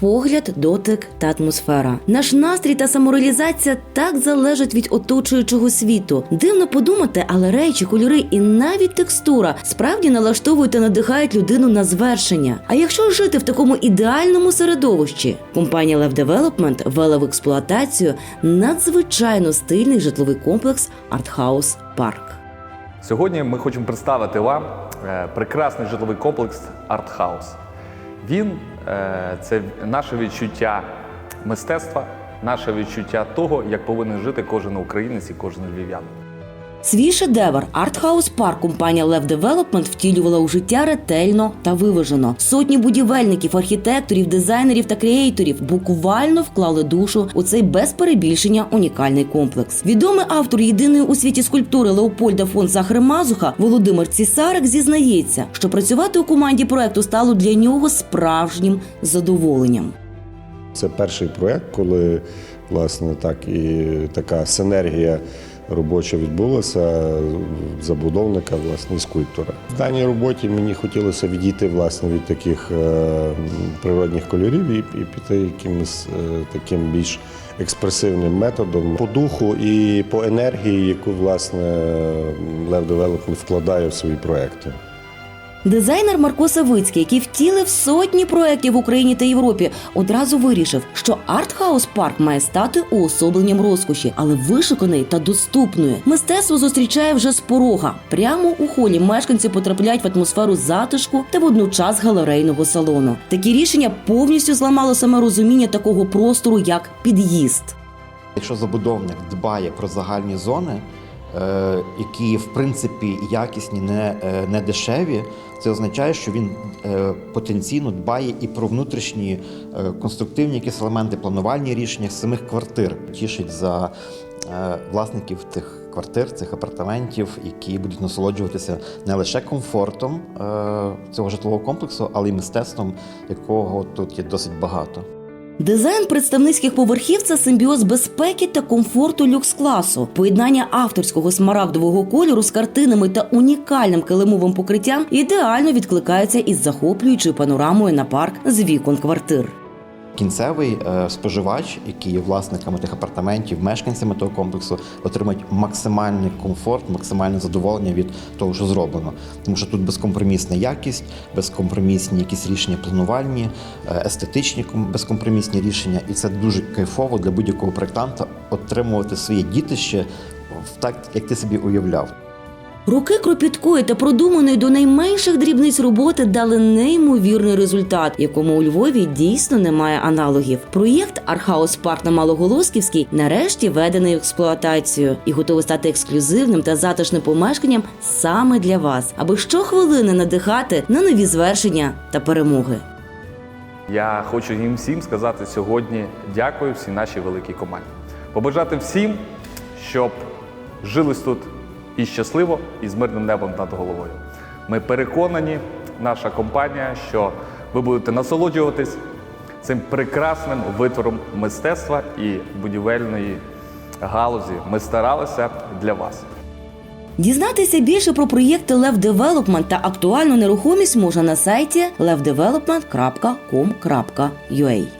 Погляд, дотик та атмосфера. Наш настрій та самореалізація так залежать від оточуючого світу. Дивно подумати, але речі, кольори і навіть текстура справді налаштовують та надихають людину на звершення. А якщо жити в такому ідеальному середовищі, компанія Lev Development ввела в експлуатацію надзвичайно стильний житловий комплекс Артхаус Парк. Сьогодні ми хочемо представити вам е, прекрасний житловий комплекс Артхаус. Він е, це наше відчуття мистецтва, наше відчуття того, як повинен жити кожен українець і кожен львів'янин. Свій шедевр Артхаус Парк компанія Lev Development втілювала у життя ретельно та виважено. Сотні будівельників, архітекторів, дизайнерів та креаторів буквально вклали душу у цей без перебільшення унікальний комплекс. Відомий автор єдиної у світі скульптури Леопольда фон Сахремазуха Володимир Цісарик зізнається, що працювати у команді проекту стало для нього справжнім задоволенням. Це перший проєкт, коли власне так і така синергія робоча відбулася забудовника власне скульптора. В даній роботі мені хотілося відійти власне від таких е, природних кольорів і, і піти якимось е, таким більш експресивним методом по духу і по енергії, яку власне Лев Девелопмент вкладає в свої проекти. Дизайнер Марко Савицький, який втілив сотні проєктів в Україні та Європі, одразу вирішив, що артхаус парк має стати уособленням розкоші, але вишуканої та доступної. Мистецтво зустрічає вже з порога. Прямо у холі мешканці потрапляють в атмосферу затишку та водночас галерейного салону. Такі рішення повністю зламало саме розуміння такого простору, як під'їзд. Якщо забудовник дбає про загальні зони, які в принципі якісні, не, е, не дешеві, це означає, що він е, потенційно дбає і про внутрішні е, конструктивні якісь елементи, планувальні рішення самих квартир. Тішить за е, власників тих квартир, цих апартаментів, які будуть насолоджуватися не лише комфортом е, цього житлового комплексу, але й мистецтвом, якого тут є досить багато. Дизайн представницьких поверхів це симбіоз безпеки та комфорту люкс-класу. Поєднання авторського смарагдового кольору з картинами та унікальним килимовим покриттям ідеально відкликається із захоплюючою панорамою на парк з вікон квартир. Кінцевий е, споживач, який є власниками тих апартаментів, мешканцями того комплексу, отримають максимальний комфорт, максимальне задоволення від того, що зроблено. Тому що тут безкомпромісна якість, безкомпромісні якісь рішення планувальні, е, естетичні ком- безкомпромісні рішення, і це дуже кайфово для будь-якого проєктанта отримувати своє дітище так, як ти собі уявляв. Роки кропіткої та продуманої до найменших дрібниць роботи дали неймовірний результат, якому у Львові дійсно немає аналогів. Проєкт Архаус Парк на Малоголосківській нарешті введений в експлуатацію і готовий стати ексклюзивним та затишним помешканням саме для вас, аби щохвилини надихати на нові звершення та перемоги. Я хочу їм всім сказати сьогодні дякую всій нашій великій команді. Побажати всім, щоб жились тут і щасливо, і з мирним небом над головою. Ми переконані, наша компанія, що ви будете насолоджуватись цим прекрасним витвором мистецтва і будівельної галузі. Ми старалися для вас. Дізнатися більше про проєкти Lev Development та актуальну нерухомість можна на сайті levdevelopment.com.ua.